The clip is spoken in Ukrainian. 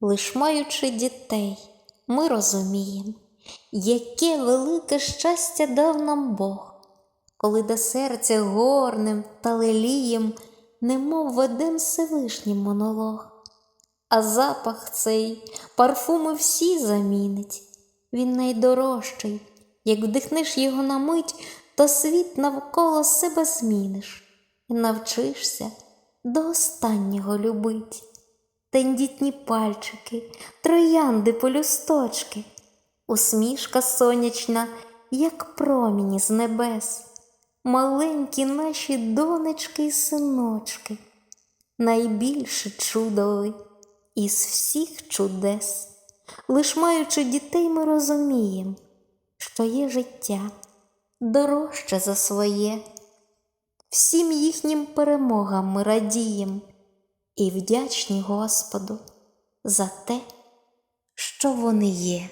Лиш маючи дітей, ми розуміємо, яке велике щастя дав нам Бог, коли до серця горним та лелієм, немов в один Всевишній монолог. А запах цей парфуми всі замінить, він найдорожчий, як вдихнеш його на мить, то світ навколо себе зміниш і навчишся до останнього любить. Тендітні пальчики, троянди полюсточки, усмішка сонячна, як проміні з небес, маленькі наші донечки й синочки, найбільше чудовий із всіх чудес. Лиш маючи дітей, ми розуміємо, що є життя дорожче за своє. Всім їхнім перемогам ми радієм і вдячні Господу за те, що вони є.